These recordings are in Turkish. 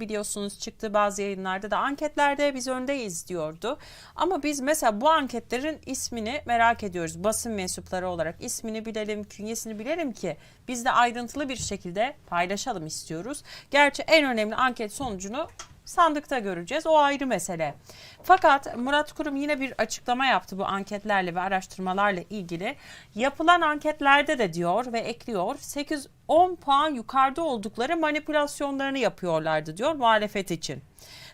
biliyorsunuz çıktı bazı yayınlarda da anketlerde biz öndeyiz diyordu. Ama biz mesela bu anketlerin ismini merak ediyoruz. Basın mensupları olarak ismini bilelim, künyesini bilelim ki biz de ayrıntılı bir şekilde paylaşalım istiyoruz. Gerçi en önemli anket sonucunu sandıkta göreceğiz. O ayrı mesele. Fakat Murat Kurum yine bir açıklama yaptı bu anketlerle ve araştırmalarla ilgili. Yapılan anketlerde de diyor ve ekliyor 8-10 puan yukarıda oldukları manipülasyonlarını yapıyorlardı diyor muhalefet için.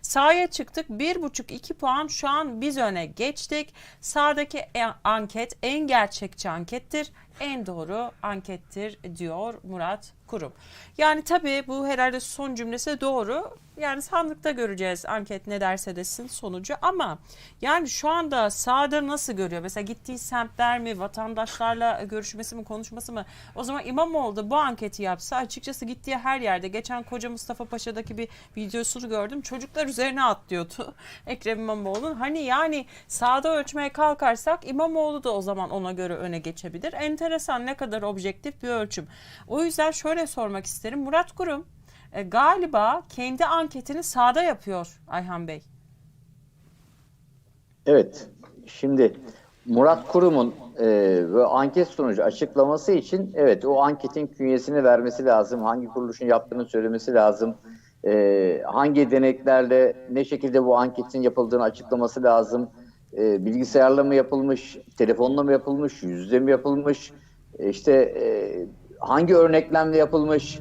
Sahaya çıktık 1,5-2 puan şu an biz öne geçtik. Sağdaki e- anket en gerçekçi ankettir, en doğru ankettir diyor Murat Kurum. Yani tabii bu herhalde son cümlesi doğru. Yani sandıkta göreceğiz anket ne derse desin sonucu ama yani şu anda sahada nasıl görüyor? Mesela gittiği semtler mi, vatandaşlarla görüşmesi mi, konuşması mı? O zaman İmamoğlu da bu anketi yapsa açıkçası gittiği her yerde geçen koca Mustafa Paşa'daki bir videosunu gördüm. Çocuklar üzerine atlıyordu Ekrem İmamoğlu'nun. Hani yani sahada ölçmeye kalkarsak İmamoğlu da o zaman ona göre öne geçebilir. Enteresan ne kadar objektif bir ölçüm. O yüzden şöyle sormak isterim. Murat Kurum e, galiba kendi anketini sahada yapıyor Ayhan Bey. Evet. Şimdi Murat Kurum'un e, ve anket sonucu açıklaması için evet o anketin künyesini vermesi lazım. Hangi kuruluşun yaptığını söylemesi lazım. E, hangi deneklerle ne şekilde bu anketin yapıldığını açıklaması lazım. E, bilgisayarla mı yapılmış, telefonla mı yapılmış, yüzde mi yapılmış, e, işte e, hangi örneklemle yapılmış.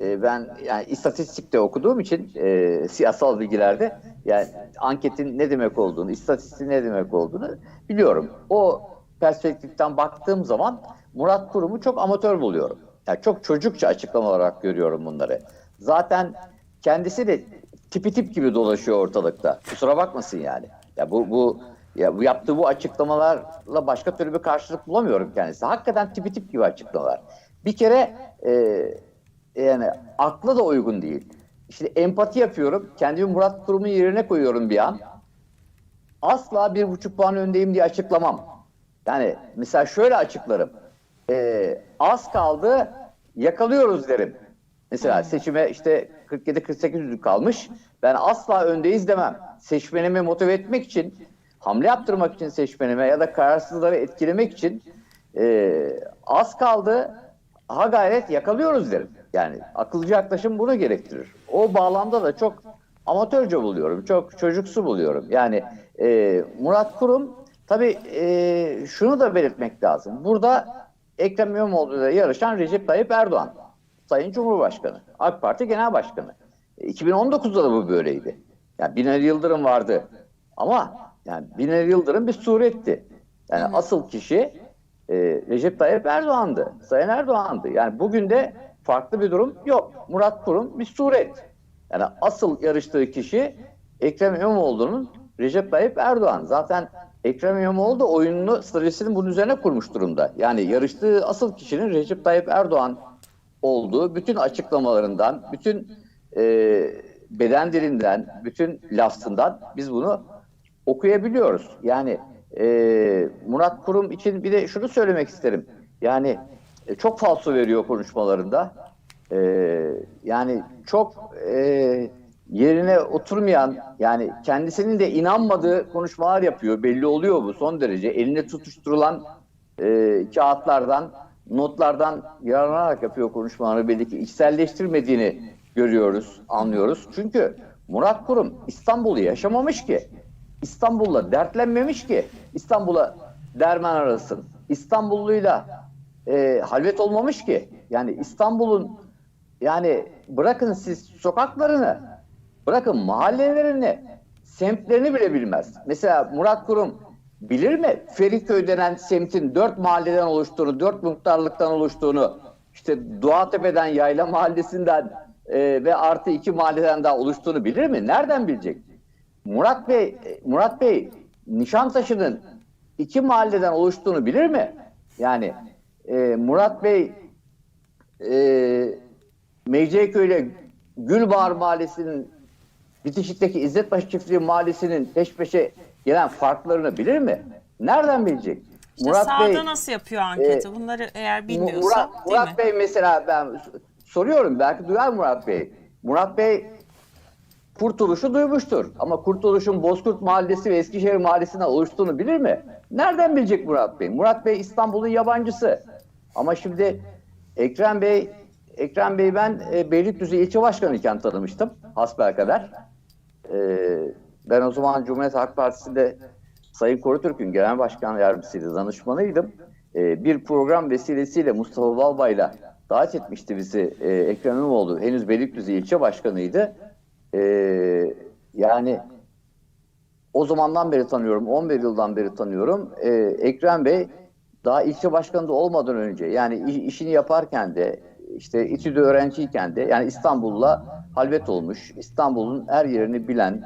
E, ben yani istatistikte okuduğum için e, siyasal bilgilerde yani anketin ne demek olduğunu, istatistiğin ne demek olduğunu biliyorum. O perspektiften baktığım zaman Murat Kurum'u çok amatör buluyorum. Yani çok çocukça açıklama olarak görüyorum bunları. Zaten kendisi de tipi tip gibi dolaşıyor ortalıkta. Kusura bakmasın yani. Ya bu bu ya bu yaptığı bu açıklamalarla başka türlü bir karşılık bulamıyorum kendisi. Hakikaten tipi tip gibi açıklamalar. Bir kere e, yani akla da uygun değil. İşte empati yapıyorum. Kendimi Murat Kurum'un yerine koyuyorum bir an. Asla bir buçuk puan öndeyim diye açıklamam. Yani mesela şöyle açıklarım. Ee, az kaldı yakalıyoruz derim. Mesela seçime işte 47-48 yüzlük kalmış. Ben asla öndeyiz demem. Seçmenimi motive etmek için, hamle yaptırmak için seçmenime ya da kararsızları etkilemek için ee, az kaldı ha gayret yakalıyoruz derim. Yani akılcı yaklaşım bunu gerektirir. O bağlamda da çok amatörce buluyorum. Çok çocuksu buluyorum. Yani e, Murat Kurum tabii e, şunu da belirtmek lazım. Burada Ekrem İmamoğlu'yla yarışan Recep Tayyip Erdoğan. Sayın Cumhurbaşkanı. AK Parti Genel Başkanı. E, 2019'da da bu böyleydi. Yani Binali Yıldırım vardı. Ama yani Binali Yıldırım bir suretti. Yani asıl kişi e, Recep Tayyip Erdoğan'dı. Sayın Erdoğan'dı. Yani bugün de farklı bir durum yok. Murat Kurum bir suret. Yani asıl yarıştığı kişi Ekrem İmamoğlu'nun Recep Tayyip Erdoğan. Zaten Ekrem İmamoğlu da oyununu, stratejisini bunun üzerine kurmuş durumda. Yani yarıştığı asıl kişinin Recep Tayyip Erdoğan olduğu bütün açıklamalarından, bütün e, beden dilinden, bütün lafından biz bunu okuyabiliyoruz. Yani e, Murat Kurum için bir de şunu söylemek isterim. Yani e, çok falso veriyor konuşmalarında. E, yani çok e, yerine oturmayan, yani kendisinin de inanmadığı konuşmalar yapıyor. Belli oluyor bu son derece. Eline tutuşturulan e, kağıtlardan, notlardan yararlanarak yapıyor konuşmalarını. Belli ki içselleştirmediğini görüyoruz, anlıyoruz. Çünkü Murat Kurum İstanbul'u yaşamamış ki. İstanbul'la dertlenmemiş ki İstanbul'a derman arasın. İstanbulluyla e, halvet olmamış ki. Yani İstanbul'un yani bırakın siz sokaklarını, bırakın mahallelerini, semtlerini bile bilmez. Mesela Murat Kurum bilir mi Feriköy denen semtin dört mahalleden oluştuğunu, dört muhtarlıktan oluştuğunu, işte Doğatepe'den, Yayla Mahallesi'nden e, ve artı iki mahalleden daha oluştuğunu bilir mi? Nereden bilecek? Murat Bey, Murat Bey Nişantaşı'nın iki mahalleden oluştuğunu bilir mi? Yani e, Murat Bey e, Mecidiyeköy ile Gülbahar Mahallesi'nin bitişikteki İzzetbaşı Çiftliği Mahallesi'nin peş peşe gelen farklarını bilir mi? Nereden bilecek? İşte sahada nasıl yapıyor anketi? Bunları eğer bilmiyorsa Murat, değil Murat mi? Bey mesela ben soruyorum belki duyar Murat Bey. Murat Bey Kurtuluş'u duymuştur. Ama Kurtuluş'un Bozkurt Mahallesi ve Eskişehir Mahallesi'nden oluştuğunu bilir mi? Nereden bilecek Murat Bey? Murat Bey İstanbul'un yabancısı. Ama şimdi Ekrem Bey Ekrem Bey ben e, Beylikdüzü ilçe başkanı iken tanımıştım hasbelkader. E, ben o zaman Cumhuriyet Halk Partisi'nde Sayın Korutürk'ün genel başkan yardımcısıydı, danışmanıydım. E, bir program vesilesiyle Mustafa Balbay'la davet etmişti bizi e, Ekrem İmamoğlu. Henüz Beylikdüzü ilçe başkanıydı. E, yani o zamandan beri tanıyorum, 11 yıldan beri tanıyorum. E, Ekrem Bey daha ilçe başkanı da olmadan önce yani işini yaparken de işte İTÜ'de öğrenciyken de yani İstanbul'la halvet olmuş, İstanbul'un her yerini bilen,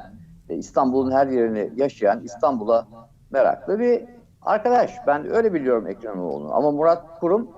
İstanbul'un her yerini yaşayan, İstanbul'a meraklı bir arkadaş. Ben öyle biliyorum Ekrem İmamoğlu'nu. Ama Murat Kurum